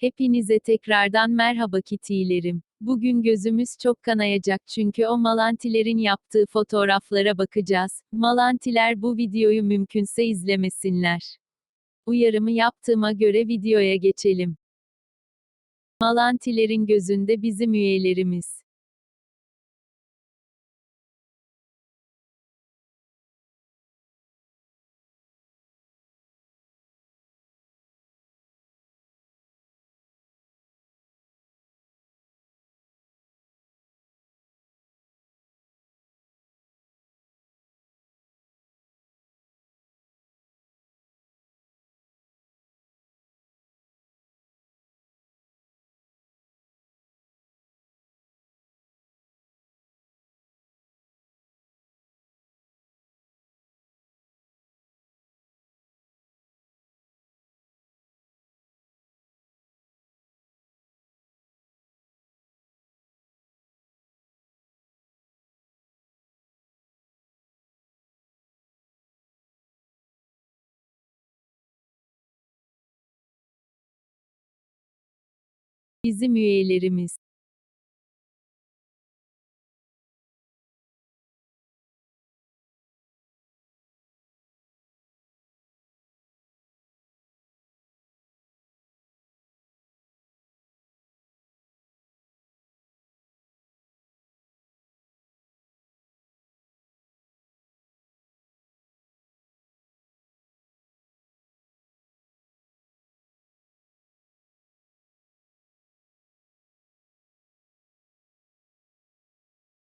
Hepinize tekrardan merhaba kitilerim. Bugün gözümüz çok kanayacak çünkü o malantilerin yaptığı fotoğraflara bakacağız. Malantiler bu videoyu mümkünse izlemesinler. Uyarımı yaptığıma göre videoya geçelim. Malantilerin gözünde bizim üyelerimiz. Bizim üyelerimiz.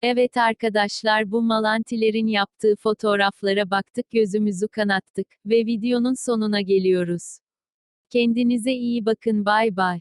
Evet arkadaşlar bu malantilerin yaptığı fotoğraflara baktık gözümüzü kanattık ve videonun sonuna geliyoruz. Kendinize iyi bakın bay bay.